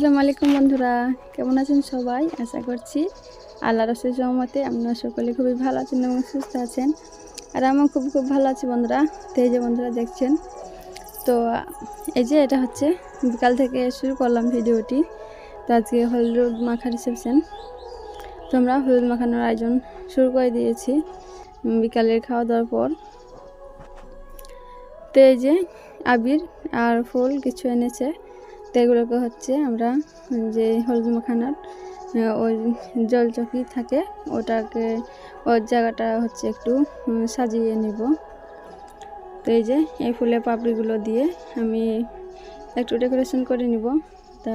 আসসালামু আলাইকুম বন্ধুরা, কেমন আছেন সবাই? আশা করছি আল্লাহ রসের সহমতে আপনারা সকলে খুবই ভালো আছেন এবং সুস্থ আছেন। আর আমার খুব খুব ভালো আছি বন্ধুরা। তো যে বন্ধুরা দেখছেন, তো এই যে এটা হচ্ছে, বিকাল থেকে শুরু করলাম ভিডিওটি। তো আজকে হলুদ মাখা রিসেপশন তো আমরা হলুদ মাখানোর আয়োজন শুরু করে দিয়েছি বিকালের খাওয়া দাওয়ার পর। তো এই যে আবির আর ফুল কিছু এনেছে। তো এগুলোকে হচ্ছে আমরা যে হলুদ ওই জল চকি থাকে, ওটাকে, ওর জায়গাটা হচ্ছে একটু সাজিয়ে নিব। তো এই যে, এই ফুলের পাপড়িগুলো দিয়ে আমি একটু ডেকোরেশন করে নিব। তা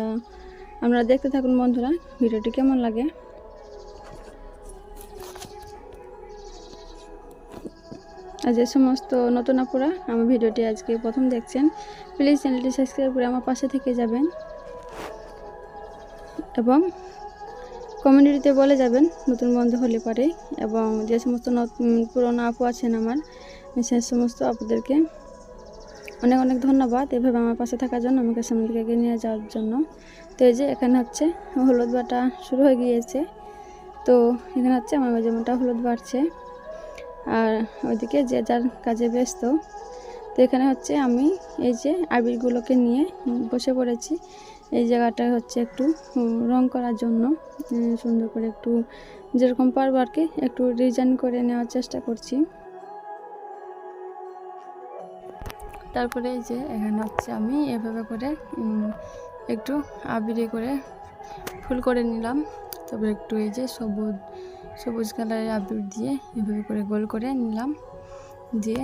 আমরা দেখতে থাকুন বন্ধুরা, ভিডিওটি কেমন লাগে? যে সমস্ত নতুন আপুরা আমার ভিডিওটি আজকে প্রথম দেখছেন প্লিজ চ্যানেলটি সাবস্ক্রাইব করে আমার পাশে থেকে যাবেন এবং কমিউনিটিতে বলে যাবেন নতুন বন্ধু হলে পারে এবং যে সমস্ত পুরনো আপু আছেন আমার, সে সমস্ত আপুদেরকে অনেক অনেক ধন্যবাদ এভাবে আমার পাশে থাকার জন্য, আমাকে সামনে থেকে নিয়ে যাওয়ার জন্য। তো এই যে এখানে হচ্ছে হলুদ বাটা শুরু হয়ে গিয়েছে। তো এখানে হচ্ছে আমার যেমনটা হলুদ বাড়ছে। আর ওইদিকে যে যার কাজে ব্যস্ত। তো এখানে হচ্ছে আমি এই যে আবিরগুলোকে নিয়ে বসে পড়েছি। এই জায়গাটা হচ্ছে একটু রং করার জন্য। সুন্দর করে একটু যেরকম পারব আর কি, একটু ডিজাইন করে নেওয়ার চেষ্টা করছি। তারপরে এই যে এখানে হচ্ছে আমি এভাবে করে একটু আবিরে করে ফুল করে নিলাম। তারপরে একটু এই যে সবুজ সবুজ কালারের আবির দিয়ে এভাবে করে গোল করে নিলাম। দিয়ে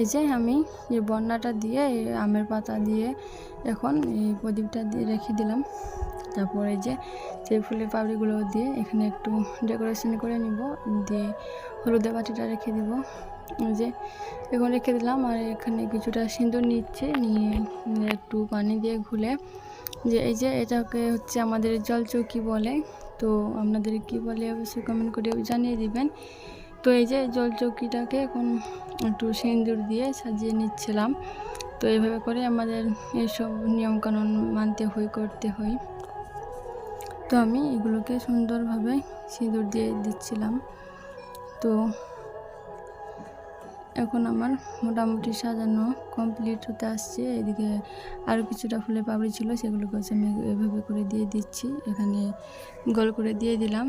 এই যে আমি এই বন্যাটা দিয়ে, এই আমের পাতা দিয়ে এখন এই প্রদীপটা দিয়ে রেখে দিলাম। তারপর এই যে সেই ফুলের পাপড়িগুলো দিয়ে এখানে একটু ডেকোরেশন করে নিব। দিয়ে হলুদের বাটিটা রেখে দিব। এই যে এখন রেখে দিলাম আর এখানে কিছুটা সিঁদুর নিচ্ছে। নিয়ে একটু পানি দিয়ে ঘুলে যে এই যে এটাকে হচ্ছে আমাদের জলচৌকি বলে, তো আপনাদের কি বলে অবশ্যই কমেন্ট করে জানিয়ে দিবেন। তো এই যে জল চৌকিটাকে এখন একটু সিঁদুর দিয়ে সাজিয়ে নিচ্ছিলাম। তো এইভাবে করে আমাদের এইসব নিয়মকানুন মানতে হয়, করতে হয়। তো আমি এগুলোকে সুন্দরভাবে সিঁদুর দিয়ে দিচ্ছিলাম। তো এখন আমার মোটামুটি সাজানো কমপ্লিট হতে আসছে। এদিকে আরও কিছুটা ফুলের পাপড়ি ছিল, সেগুলোকে হচ্ছে আমি এভাবে করে দিয়ে দিচ্ছি। এখানে গোল করে দিয়ে দিলাম।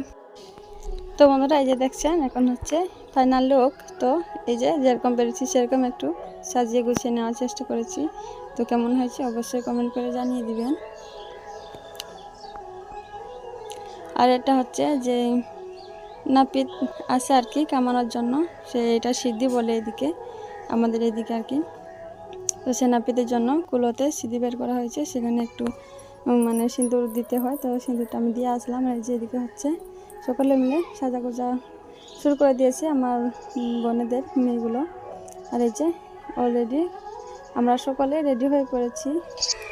তো বন্ধুরা, এই যে দেখছেন, এখন হচ্ছে ফাইনাল লুক তো এই যে যেরকম পেরেছি সেরকম একটু সাজিয়ে গুছিয়ে নেওয়ার চেষ্টা করেছি। তো কেমন হয়েছে অবশ্যই কমেন্ট করে জানিয়ে দিবেন। আর এটা হচ্ছে যে নাপিত আছে আর কি কামানোর জন্য। সে এটা সিদ্ধি বলে এদিকে, আমাদের এদিকে আর কি। তো সে নাপিতের জন্য কুলোতে সিদ্ধি বের করা হয়েছে। সেখানে একটু মানে সিঁদুর দিতে হয়। তো সিঁদুরটা আমি দিয়ে আসলাম। আর এই যে এদিকে হচ্ছে, সকলে মিলে সাজা গোজা শুরু করে দিয়েছে আমার বোনেদের, মেয়েগুলো। আর এই যে অলরেডি আমরা সকলে রেডি হয়ে পড়েছি।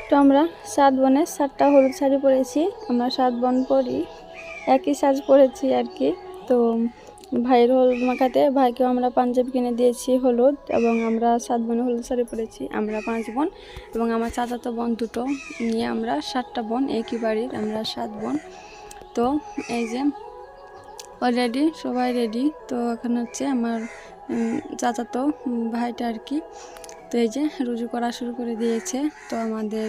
তো আমরা সাত বোনের সাতটা হলুদ শাড়ি পরেছি। আমরা সাত বোন পরি, একই সাজ পরেছি আর কি। তো ভাইয়ের হল মাখাতে, ভাইকেও আমরা পাঞ্জাবি কিনে দিয়েছি হলুদ এবং আমরা সাত বোন হলুদ শাড়ি পরেছি, আমরা পাঁচ বোন এবং আমার চাচাতো বোন দুটো নিয়ে আমরা সাতটা বোন, একই বাড়ির আমরা সাত বোন। তো এই যে অলরেডি সবাই রেডি তো এখন হচ্ছে আমার চাচাতো ভাইটা আর কি। তো এই যে রুজু করা শুরু করে দিয়েছে, তো আমাদের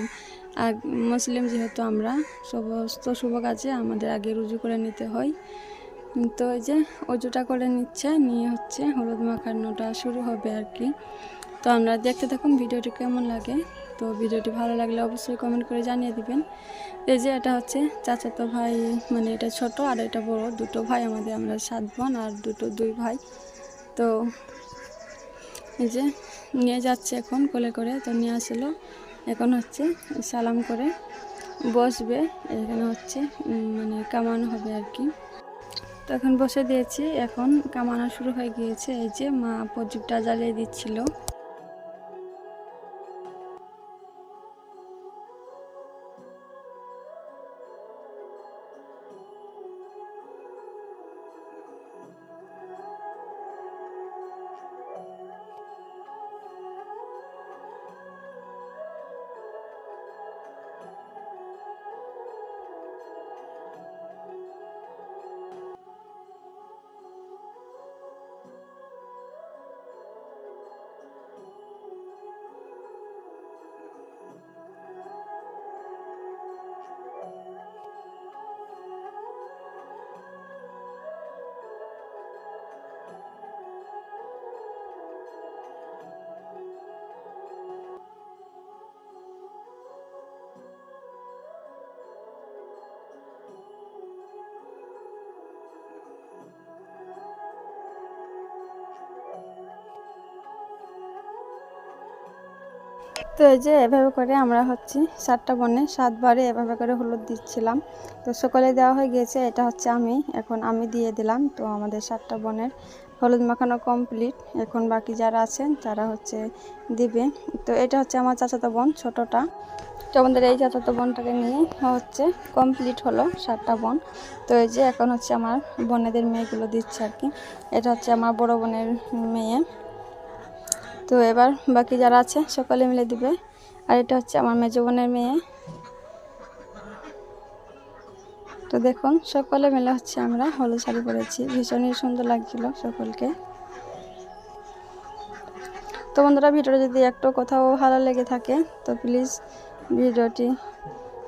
মুসলিম যেহেতু আমরা, সমস্ত শুভ কাজে আমাদের আগে রুজু করে নিতে হয়। তো এই যে অজুটা করে নিচ্ছে, নিয়ে হচ্ছে হলুদ মাখানোটা শুরু হবে আর কি। তো আমরা দেখতে থাকুন ভিডিওটি কেমন লাগে। তো ভিডিওটি ভালো লাগলে অবশ্যই কমেন্ট করে জানিয়ে দিবেন। এই যে এটা হচ্ছে চাচাতো ভাই মানে এটা ছোট আর এটা বড়। দুটো ভাই আমাদের, আমরা সাত বোন আর দুটো দুই ভাই। তো এই যে নিয়ে যাচ্ছে এখন কোলে করে, তো নিয়ে আসলো। এখন হচ্ছে সালাম করে বসবে। এখানে হচ্ছে মানে কামানো হবে আর কি। তো এখন বসে দিয়েছি, এখন কামানো শুরু হয়ে গিয়েছে। এই যে মা প্রদীপটা জ্বালিয়ে দিচ্ছিল। তো এই যে এভাবে করে আমরা হচ্ছে সাতটা বনে সাতবারে এভাবে করে হলুদ দিচ্ছিলাম। তো সকলে দেওয়া হয়ে গিয়েছে, এটা হচ্ছে আমি। এখন আমি দিয়ে দিলাম, তো আমাদের সাতটা বনের হলুদ মাখানো কমপ্লিট। এখন বাকি যারা আছেন, তারা হচ্ছে দিবে। তো এটা হচ্ছে আমার চাচাতো বোন, ছোটটা। তো আমাদের এই চাচাতো বোনটাকে নিয়ে হচ্ছে কমপ্লিট হলো সাতটা বোন। তো এই যে এখন হচ্ছে আমার বোনেদের মেয়েগুলো দিচ্ছে আর কি। এটা হচ্ছে আমার বড় বোনের মেয়ে। তো এবার বাকি যারা আছে, সকলে মিলে দিবে। আর এটা হচ্ছে আমার মেজ বোনের মেয়ে। তো দেখুন, সকলে মিলে হচ্ছে আমরা হলুদ শাড়ি পরেছি। ভীষণই সুন্দর লাগছিল সকলকে। তো বন্ধুরা, ভিডিওটা যদি একটু কোথাও ভালো লেগে থাকে, তো প্লিজ ভিডিওটি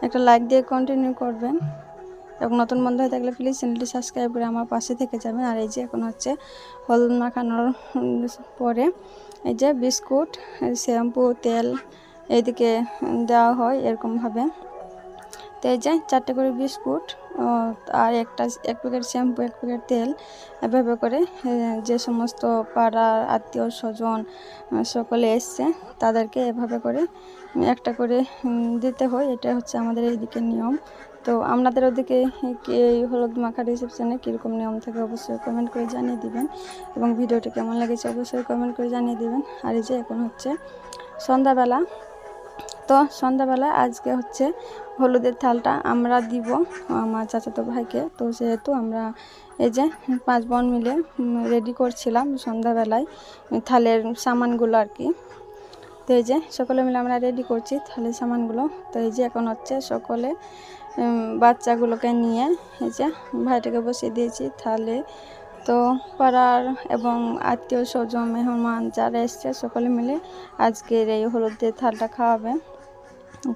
একটা লাইক দিয়ে কন্টিনিউ করবেন। এবং নতুন বন্ধু হয়ে থাকলে প্লিজ চ্যানেলটি সাবস্ক্রাইব করে আমার পাশে থেকে যাবেন। আর এই যে এখন হচ্ছে হলুদ মাখানোর পরে এই যে বিস্কুট শ্যাম্পু, তেল এদিকে দেওয়া হয় এরকমভাবে। তো এই যে চারটে করে বিস্কুট আর একটা এক প্যাকেট শ্যাম্পু, এক প্যাকেট তেল, এভাবে করে যে সমস্ত পাড়ার আত্মীয় স্বজন, সকলে এসছে, তাদেরকে এভাবে করে একটা করে দিতে হয়, এটা হচ্ছে আমাদের এইদিকে নিয়ম। তো আপনাদের ওদিকে এই হলুদ মাখা রিসেপশনে কীরকম নিয়ম থাকে অবশ্যই কমেন্ট করে জানিয়ে দিবেন। এবং ভিডিওটি কেমন লেগেছে অবশ্যই কমেন্ট করে জানিয়ে দিবেন। আর এই যে এখন হচ্ছে সন্ধ্যাবেলা, তো সন্ধ্যাবেলা আজকে হচ্ছে হলুদের থালটা আমরা দিব আমার চাচাতো ভাইকে। তো সেহেতু আমরা এই যে পাঁচ বোন মিলে রেডি করছিলাম সন্ধ্যাবেলায় থালের সামানগুলো আর কি। তো এই যে সকলে মিলে আমরা রেডি করছি থালি সামানগুলো। তো এই যে এখন হচ্ছে সকলে বাচ্চাগুলোকে নিয়ে এই যে ভাইটাকে বসিয়ে দিয়েছি থালে। তো পাড়ার এবং আত্মীয় স্বজন, মেহমান যারা এসছে সকলে মিলে আজকের এই হলুদের থালটা খাওয়াবে।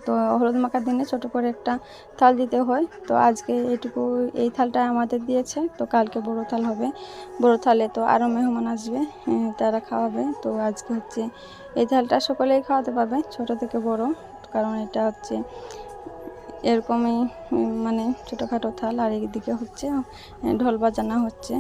তো হলুদ মাখার দিনে ছোট করে একটা থাল দিতে হয়। তো আজকে এটুকু এই থালটা আমাদের দিয়েছে। তো কালকে বড় থাল হবে। বড় থালে তো আরও মেহমান আসবে তারা খাওয়াবে। তো আজকে হচ্ছে এই থালটা সকলেই খাওয়াতে পারবে, ছোট থেকে বড়। কারণ এটা হচ্ছে এরকমই মানে ছোটোখাটো থাল। আর এইদিকে হচ্ছে ঢোল বাজানা হচ্ছে।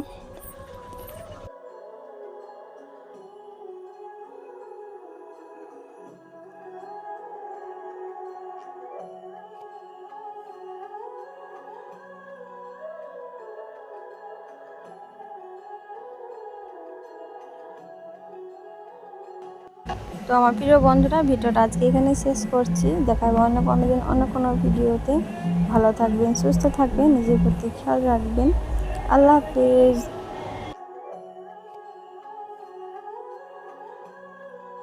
তো আমার প্রিয় বন্ধুরা, ভিডিওটা আজকে এখানে শেষ করছি। দেখা হবে অন্য কোনো দিন, অন্য কোনো ভিডিওতে। ভালো থাকবেন, সুস্থ থাকবেন, নিজের প্রতি খেয়াল রাখবেন। আল্লাহ হাফিজ।